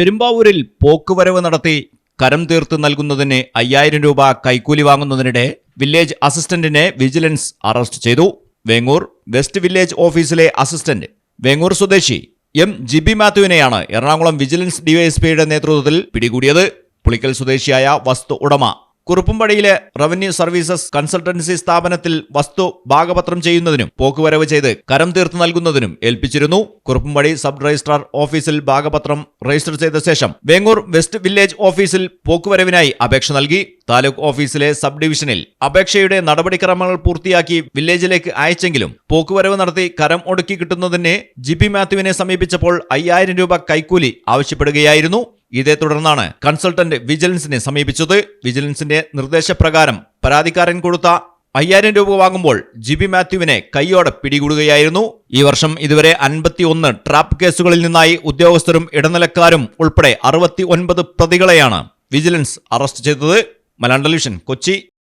പെരുമ്പാവൂരിൽ പോക്കുവരവ് നടത്തി കരം തീർത്ത് നൽകുന്നതിന് അയ്യായിരം രൂപ കൈക്കൂലി വാങ്ങുന്നതിനിടെ വില്ലേജ് അസിസ്റ്റന്റിനെ വിജിലൻസ് അറസ്റ്റ് ചെയ്തു. വേങ്ങൂർ വെസ്റ്റ് വില്ലേജ് ഓഫീസിലെ അസിസ്റ്റന്റ് വേങ്ങൂർ സ്വദേശി എം ജിബി മാത്യുവിനെയാണ് എറണാകുളം വിജിലൻസ് ഡിവൈഎസ്പിയുടെ നേതൃത്വത്തിൽ പിടികൂടിയത്. പുളിക്കൽ സ്വദേശിയായ വസ്തു ഉടമ കുറുപ്പുംപടിയിലെ റവന്യൂ സർവീസസ് കൺസൾട്ടൻസി സ്ഥാപനത്തിൽ വസ്തു ഭാഗപത്രം ചെയ്യുന്നതിനും പോക്കുവരവ് ചെയ്ത് കരം തീർത്ത് നൽകുന്നതിനും ഏൽപ്പിച്ചിരുന്നു. കുറുപ്പുംപടി സബ് രജിസ്ട്രാർ ഓഫീസിൽ ഭാഗപത്രം രജിസ്റ്റർ ചെയ്ത ശേഷം വേങ്ങൂർ വെസ്റ്റ് വില്ലേജ് ഓഫീസിൽ പോക്കുവരവിനായി അപേക്ഷ നൽകി. താലൂക്ക് ഓഫീസിലെ സബ് ഡിവിഷനിൽ അപേക്ഷയുടെ നടപടിക്രമങ്ങൾ പൂർത്തിയാക്കി വില്ലേജിലേക്ക് അയച്ചെങ്കിലും പോക്കുവരവ് നടത്തി കരം ഒടുക്കി കിട്ടുന്നതിന് ജി പി മാത്യുവിനെ സമീപിച്ചപ്പോൾ അയ്യായിരം രൂപ കൈക്കൂലി ആവശ്യപ്പെടുകയായിരുന്നു. ഇതേ തുടർന്നാണ് കൺസൾട്ടന്റ് വിജിലൻസിനെ സമീപിച്ചത്. വിജിലൻസിന്റെ നിർദ്ദേശപ്രകാരം പരാതിക്കാരൻ കൊടുത്ത അയ്യായിരം രൂപ വാങ്ങുമ്പോൾ ജിബി മാത്യുവിനെ കൈയോടെ പിടികൂടുകയായിരുന്നു. ഈ വർഷം ഇതുവരെ അൻപത്തിയൊന്ന് ട്രാപ്പ് കേസുകളിൽ നിന്നായി ഉദ്യോഗസ്ഥരും ഇടനിലക്കാരും ഉൾപ്പെടെ അറുപത്തി പ്രതികളെയാണ് വിജിലൻസ് അറസ്റ്റ് ചെയ്തത്. മലയാളം ടെലിവിഷൻ കൊച്ചി.